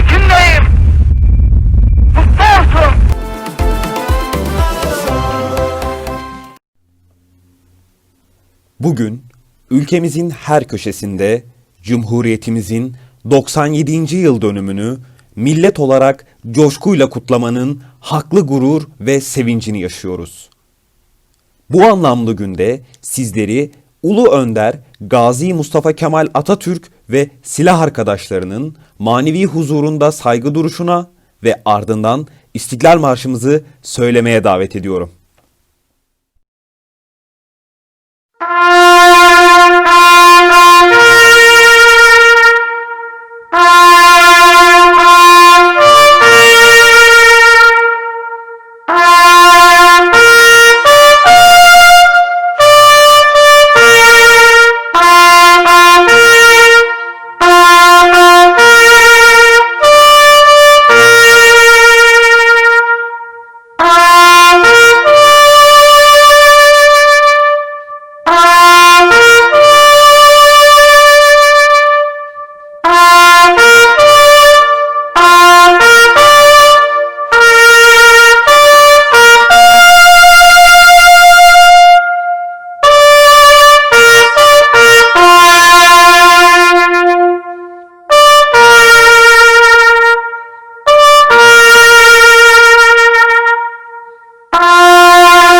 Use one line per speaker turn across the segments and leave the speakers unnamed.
içindeyim. Mutlu olsun.
Bugün ülkemizin her köşesinde Cumhuriyetimizin 97. yıl dönümünü millet olarak coşkuyla kutlamanın haklı gurur ve sevincini yaşıyoruz. Bu anlamlı günde sizleri Ulu Önder Gazi Mustafa Kemal Atatürk ve silah arkadaşlarının manevi huzurunda saygı duruşuna ve ardından İstiklal Marşımızı söylemeye davet ediyorum. Hãy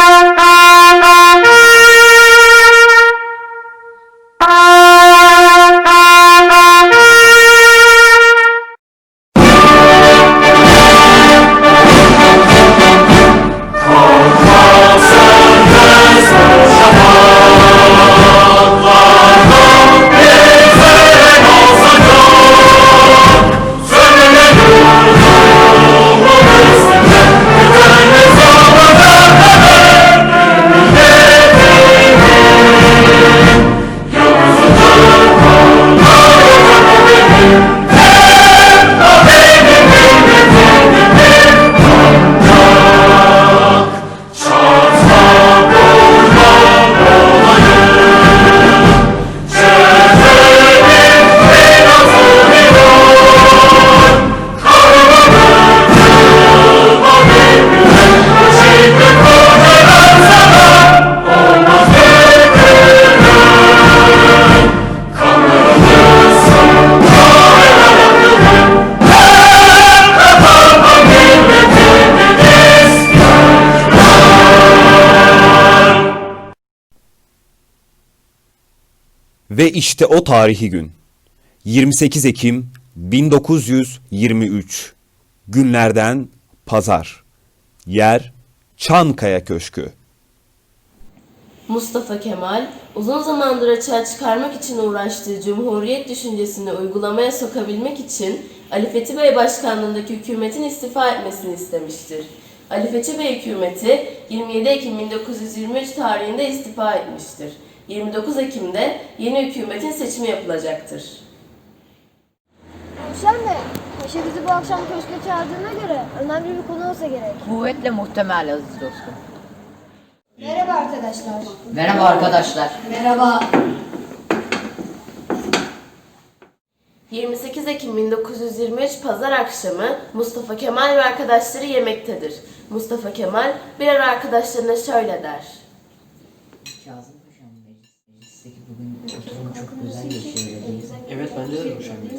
işte o tarihi gün. 28 Ekim 1923. Günlerden pazar. Yer Çankaya Köşkü.
Mustafa Kemal, uzun zamandır açığa çıkarmak için uğraştığı Cumhuriyet düşüncesini uygulamaya sokabilmek için Ali Fethi Bey başkanlığındaki hükümetin istifa etmesini istemiştir. Ali Fethi Bey hükümeti 27 Ekim 1923 tarihinde istifa etmiştir. 29 Ekim'de yeni hükümetin seçimi yapılacaktır.
Bey, Paşa bizi bu akşam köşke çağırdığına göre önemli bir konu olsa gerek.
Kuvvetle muhtemel aziz dostum.
Merhaba arkadaşlar.
Merhaba arkadaşlar.
Merhaba.
28 Ekim 1923 Pazar akşamı Mustafa Kemal ve arkadaşları yemektedir. Mustafa Kemal bir ara arkadaşlarına şöyle der.
Kazım meclisteki bugün oturum çok güzel geçiyor değil mi?
Evet bence de Ruşen Bey.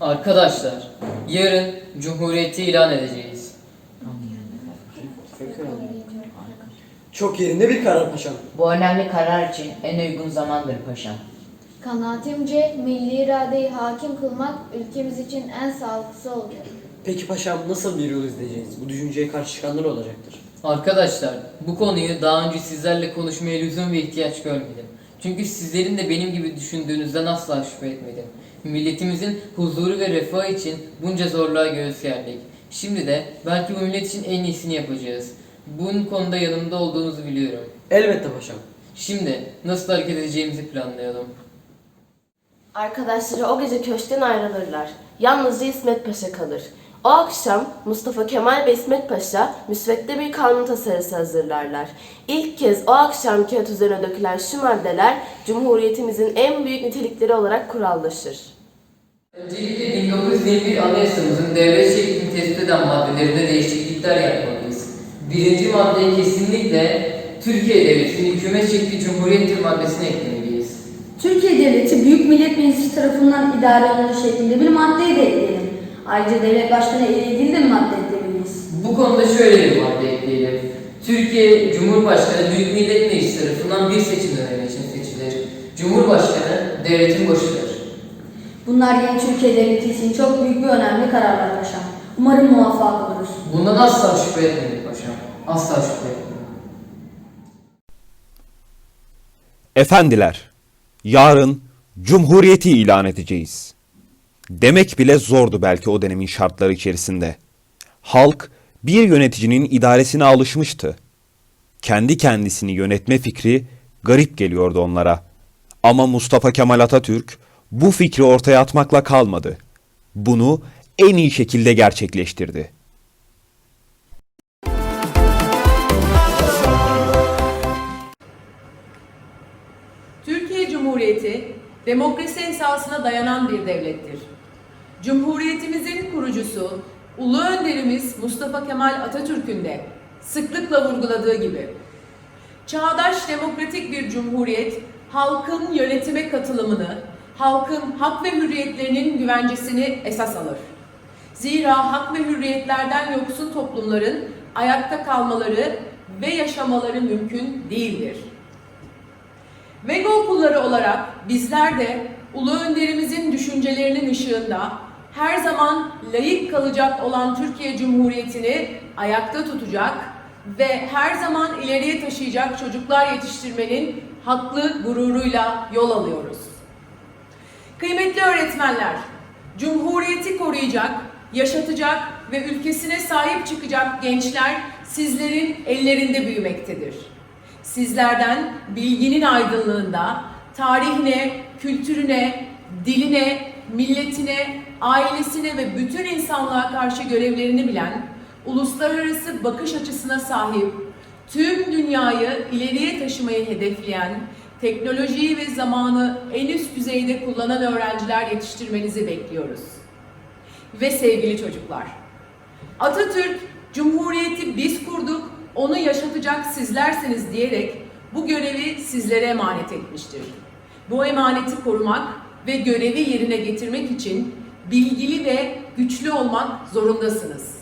Arkadaşlar, yarın Cumhuriyeti ilan edeceğiz.
Çok yerinde bir karar paşam.
Bu önemli karar için en uygun zamandır paşam.
Kanaatimce milli iradeyi hakim kılmak ülkemiz için en sağlıklısı olacak.
Peki paşam nasıl bir yol izleyeceğiz? Bu düşünceye karşı çıkanlar olacaktır.
Arkadaşlar, bu konuyu daha önce sizlerle konuşmaya lüzum ve ihtiyaç görmedim. Çünkü sizlerin de benim gibi düşündüğünüzden asla şüphe etmedim. Milletimizin huzuru ve refahı için bunca zorluğa göğüs gerdik. Şimdi de belki bu millet için en iyisini yapacağız. Bunun konuda yanımda olduğunuzu biliyorum.
Elbette paşam.
Şimdi nasıl hareket edeceğimizi planlayalım.
Arkadaşları o gece köşkten ayrılırlar. Yalnızca İsmet Paşa kalır. O akşam Mustafa Kemal ve İsmet Paşa müsvedde bir kanun tasarısı hazırlarlar. İlk kez o akşam kağıt üzerine dökülen şu maddeler Cumhuriyetimizin en büyük nitelikleri olarak kurallaşır.
Öncelikle 1921 Anayasamızın devlet şeklini tespit eden maddelerinde değişiklikler yapmalıyız. Birinci maddeye kesinlikle Türkiye Devleti'nin hükümet şekli cumhuriyettir maddesini eklemeliyiz.
Türkiye Devleti Büyük Millet Meclisi tarafından idare edilir şeklinde bir maddeyi de ekleyelim. Ayrıca devlet başkanı ile ilgili de bir madde eklemeliyiz.
Bu konuda şöyle bir madde ekleyelim. Türkiye Cumhurbaşkanı Büyük Millet Meclisi tarafından bir seçim dönemi için seçilir. Cumhurbaşkanı devletin başıdır.
Bunlar yeni Türkiye Devleti için çok büyük bir önemli kararlar paşam. Umarım muvaffak oluruz.
Bundan asla şüphe etmedik paşam. Asla şüphe etmedik.
Efendiler, yarın Cumhuriyeti ilan edeceğiz. Demek bile zordu belki o dönemin şartları içerisinde. Halk bir yöneticinin idaresine alışmıştı. Kendi kendisini yönetme fikri garip geliyordu onlara. Ama Mustafa Kemal Atatürk bu fikri ortaya atmakla kalmadı. Bunu en iyi şekilde gerçekleştirdi.
Türkiye Cumhuriyeti demokrasi esasına dayanan bir devlettir. Cumhuriyetimizin kurucusu Ulu Önderimiz Mustafa Kemal Atatürk'ün de sıklıkla vurguladığı gibi çağdaş demokratik bir cumhuriyet halkın yönetime katılımını, halkın hak ve hürriyetlerinin güvencesini esas alır. Zira hak ve hürriyetlerden yoksun toplumların ayakta kalmaları ve yaşamaları mümkün değildir. Vega okulları olarak bizler de Ulu Önderimizin düşüncelerinin ışığında her zaman layık kalacak olan Türkiye Cumhuriyeti'ni ayakta tutacak ve her zaman ileriye taşıyacak çocuklar yetiştirmenin haklı gururuyla yol alıyoruz. Kıymetli öğretmenler, Cumhuriyeti koruyacak, yaşatacak ve ülkesine sahip çıkacak gençler sizlerin ellerinde büyümektedir. Sizlerden bilginin aydınlığında tarihine, kültürüne, diline, milletine, ailesine ve bütün insanlığa karşı görevlerini bilen, uluslararası bakış açısına sahip, tüm dünyayı ileriye taşımayı hedefleyen, teknolojiyi ve zamanı en üst düzeyde kullanan öğrenciler yetiştirmenizi bekliyoruz. Ve sevgili çocuklar, Atatürk, Cumhuriyeti biz kurduk, onu yaşatacak sizlersiniz diyerek bu görevi sizlere emanet etmiştir. Bu emaneti korumak ve görevi yerine getirmek için bilgili ve güçlü olmak zorundasınız.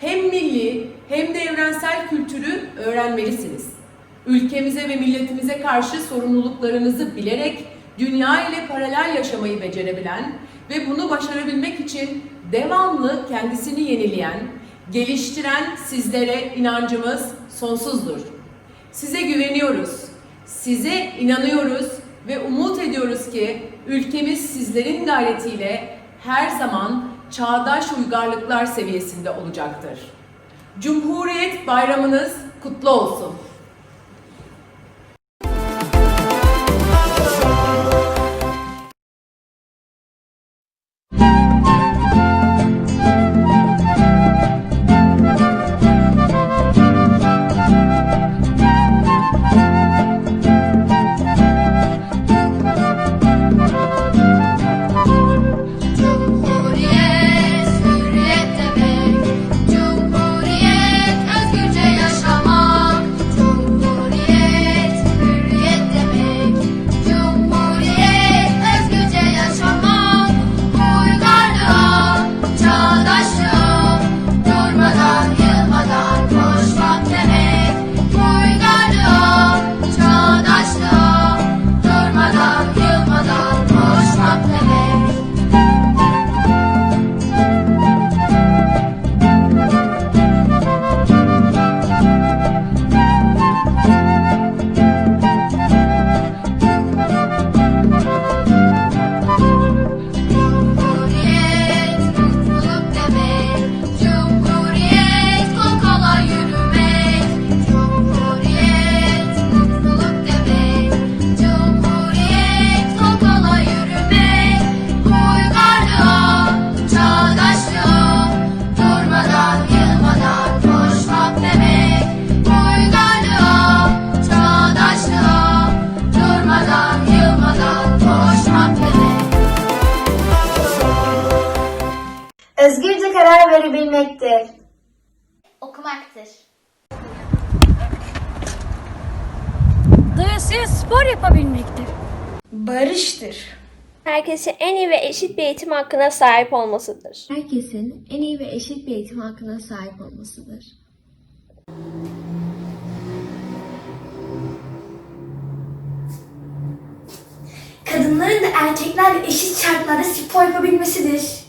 Hem milli hem de evrensel kültürü öğrenmelisiniz. Ülkemize ve milletimize karşı sorumluluklarınızı bilerek dünya ile paralel yaşamayı becerebilen ve bunu başarabilmek için devamlı kendisini yenileyen, geliştiren sizlere inancımız sonsuzdur. Size güveniyoruz, size inanıyoruz ve umut ediyoruz ki ülkemiz sizlerin gayretiyle her zaman çağdaş uygarlıklar seviyesinde olacaktır. Cumhuriyet bayramınız kutlu olsun.
Eşit bir eğitim hakkına sahip olmasıdır.
Herkesin en iyi ve eşit bir eğitim hakkına sahip olmasıdır.
Kadınların da erkeklerle eşit şartlarda spor yapabilmesidir.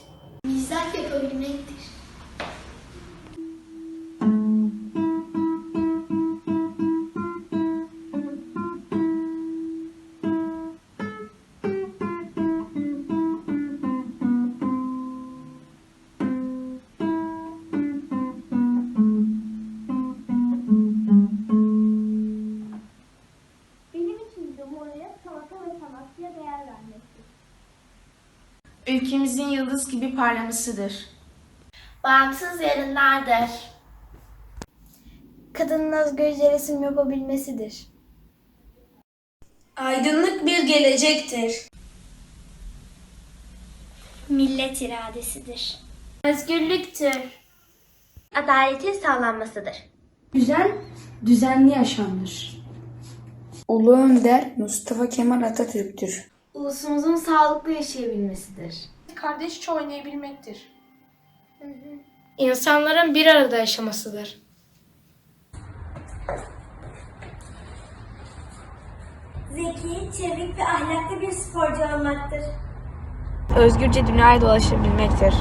Parlamasıdır.
Bağımsız yarınlardır.
Kadının özgürce resim yapabilmesidir.
Aydınlık bir gelecektir.
Millet iradesidir. Özgürlüktür. Adaletin sağlanmasıdır.
Güzel, düzenli yaşamdır. Ulu Önder Mustafa Kemal Atatürk'tür.
Ulusumuzun sağlıklı yaşayabilmesidir.
Kardeşçe oynayabilmektir.
İnsanların bir arada yaşamasıdır.
Zeki, çevik ve ahlaklı bir sporcu olmaktır.
Özgürce dünyaya dolaşabilmektir.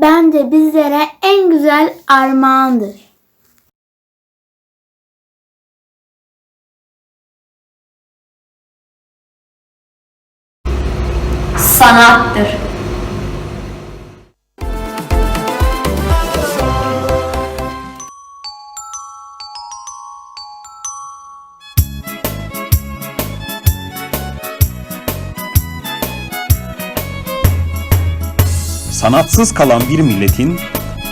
Bence bizlere en güzel armağandır.
Sanattır.
Sanatsız kalan bir milletin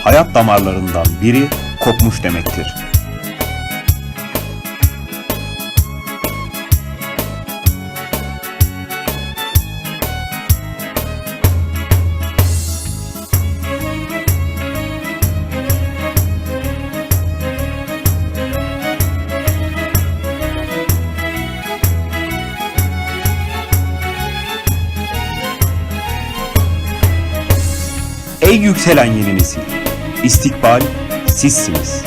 hayat damarlarından biri kopmuş demektir. Yükselen yeni nesil! İstikbal sizsiniz.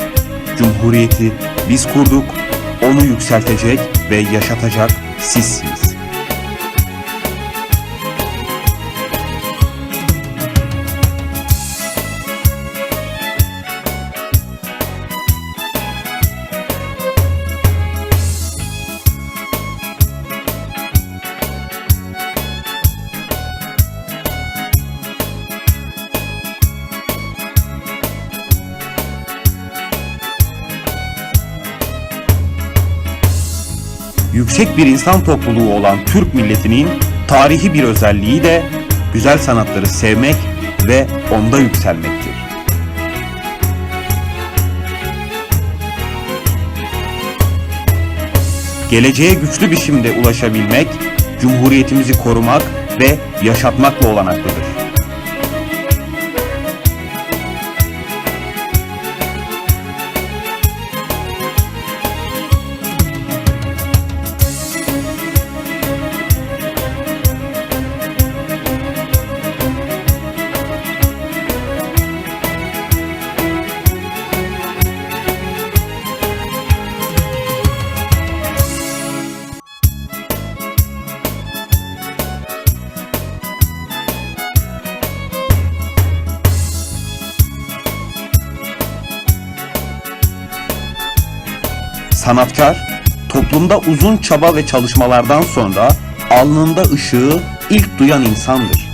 Cumhuriyeti biz kurduk, onu yükseltecek ve yaşatacak sizsiniz. Yüksek bir insan topluluğu olan Türk milletinin tarihi bir özelliği de güzel sanatları sevmek ve onda yükselmektir. Geleceğe güçlü biçimde ulaşabilmek, cumhuriyetimizi korumak ve yaşatmakla olanaklıdır. Sanatkar, toplumda uzun çaba ve çalışmalardan sonra alnında ışığı ilk duyan insandır.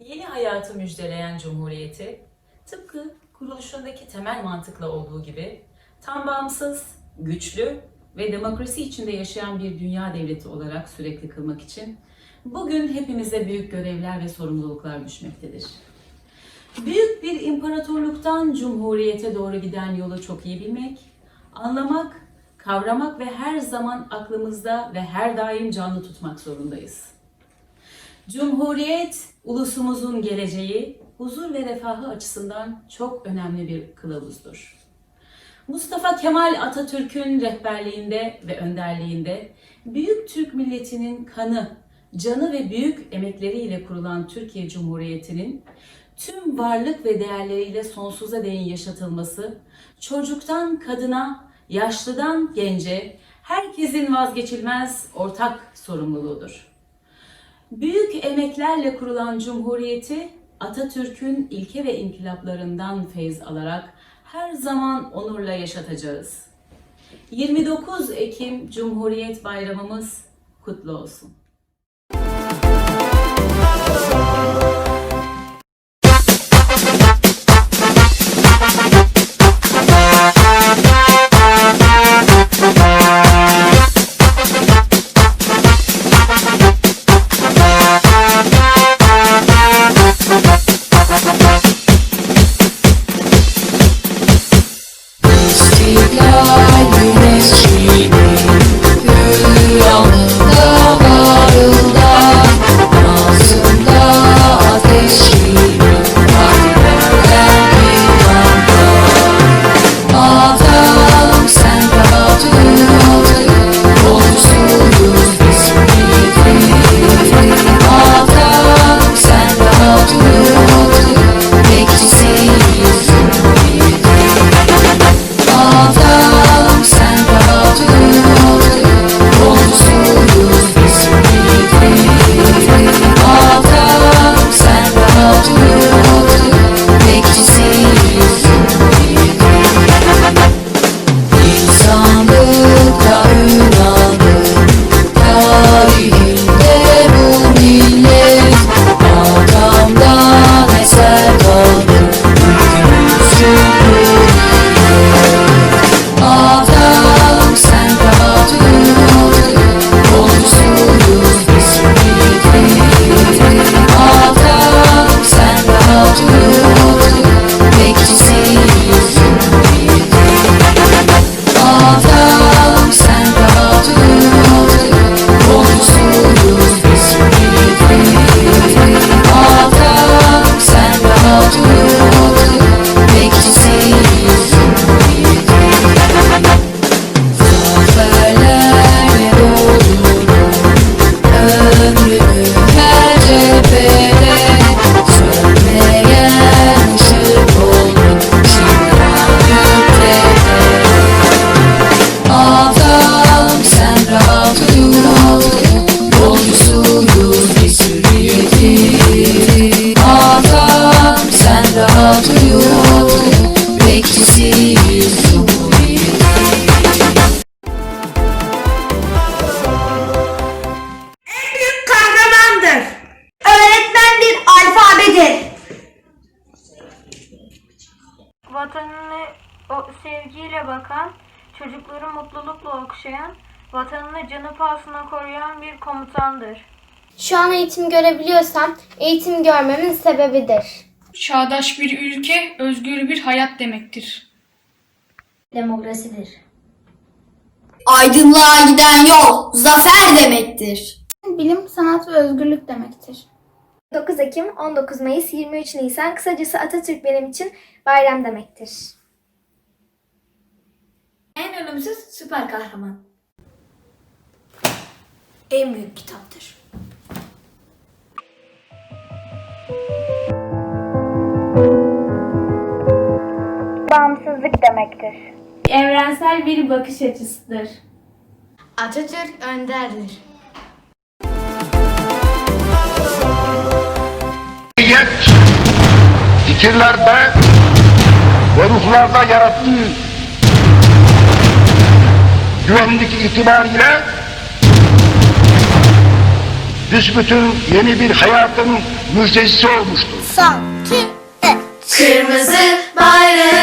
Yeni hayatı müjdeleyen Cumhuriyeti, tıpkı kuruluşundaki temel mantıkla olduğu gibi tam bağımsız, güçlü ve demokrasi içinde yaşayan bir dünya devleti olarak sürekli kılmak için bugün hepimize büyük görevler ve sorumluluklar düşmektedir. Büyük bir imparatorluktan cumhuriyete doğru giden yolu çok iyi bilmek, anlamak, kavramak ve her zaman aklımızda ve her daim canlı tutmak zorundayız. Cumhuriyet, ulusumuzun geleceği, huzur ve refahı açısından çok önemli bir kılavuzdur. Mustafa Kemal Atatürk'ün rehberliğinde ve önderliğinde büyük Türk milletinin kanı, canı ve büyük emekleriyle kurulan Türkiye Cumhuriyeti'nin tüm varlık ve değerleriyle sonsuza değin yaşatılması, çocuktan kadına, yaşlıdan gence herkesin vazgeçilmez ortak sorumluluğudur. Büyük emeklerle kurulan Cumhuriyeti Atatürk'ün ilke ve inkılaplarından feyz alarak her zaman onurla yaşatacağız. 29 Ekim Cumhuriyet Bayramımız kutlu olsun.
İstiklal
okşayan, vatanını canı pahasına koruyan bir komutandır.
Şu an eğitim görebiliyorsam eğitim görmemin sebebidir.
Çağdaş bir ülke, özgür bir hayat demektir.
Demokrasidir.
Aydınlığa giden yol zafer demektir.
Bilim, sanat ve özgürlük demektir.
9 Ekim, 19 Mayıs, 23 Nisan kısacası Atatürk benim için bayram demektir.
En ölümsüz süper kahraman.
En büyük kitaptır. Bağımsızlık demektir.
Evrensel bir bakış açısıdır.
Atatürk önderdir.
Fikirlerde ve ruhlarda yarattığı güvenlik itibariyle büsbütün yeni bir hayatın müjdecisi olmuştur.
Kırmızı bayrağım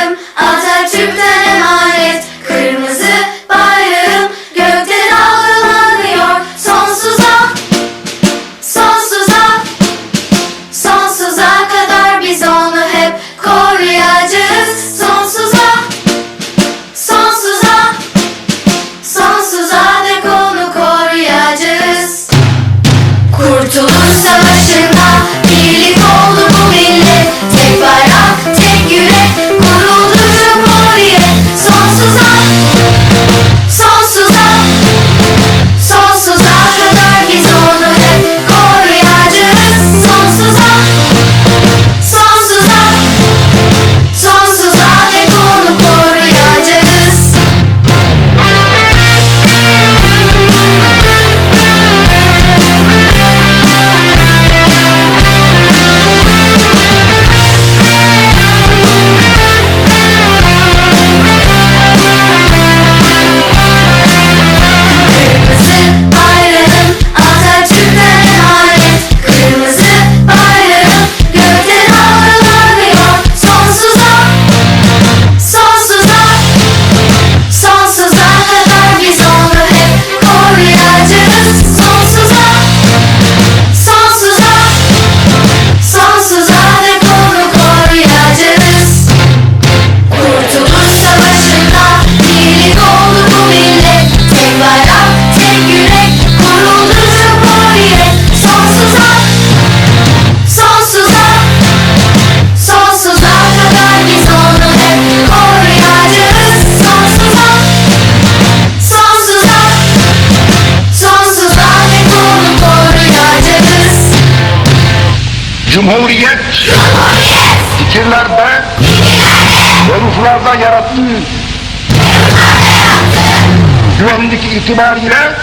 kuvvetindeki itibariyle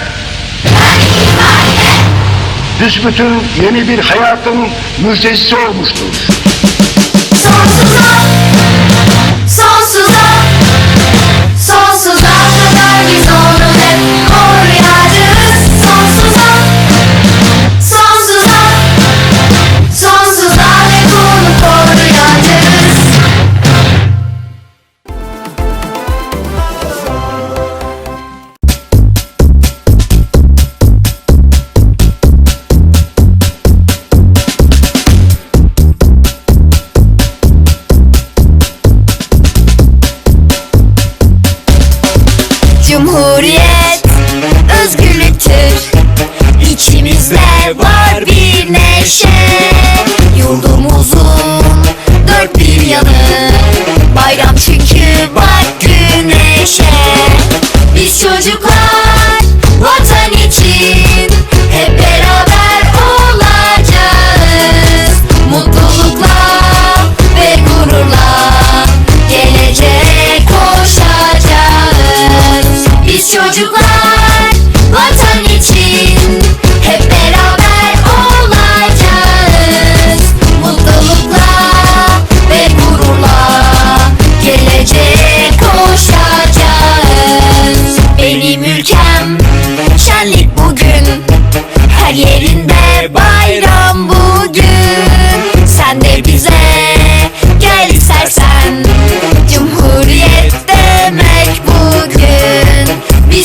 büsbütün yeni bir hayatın müjdecisi olmuştur.
Sonsuza, sonsuza, sonsuza kadar biz olmuştur.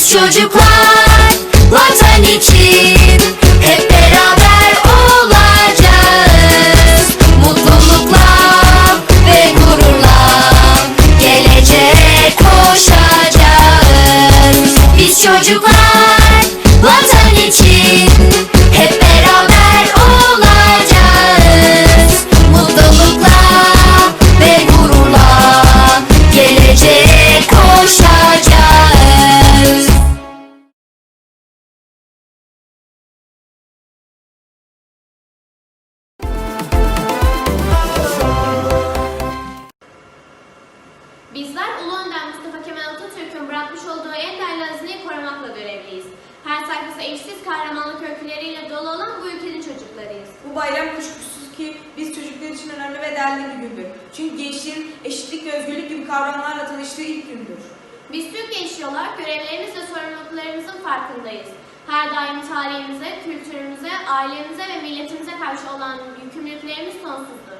Should you cry? biz çocuklar için
önemli ve değerli bir gündür. Çünkü gençliğin eşitlik ve özgürlük gibi kavramlarla tanıştığı ilk gündür.
Biz Türk gençliği olarak görevlerimiz ve sorumluluklarımızın farkındayız. Her daim tarihimize, kültürümüze, ailemize ve milletimize karşı olan yükümlülüklerimiz sonsuzdur.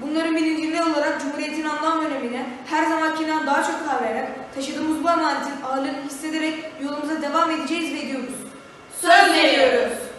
Bunların bilincinde olarak Cumhuriyet'in anlam önemine her zamankinden daha çok kavrayarak taşıdığımız bu emanetin ağırlığını hissederek yolumuza devam edeceğiz ve ediyoruz.
Söz veriyoruz.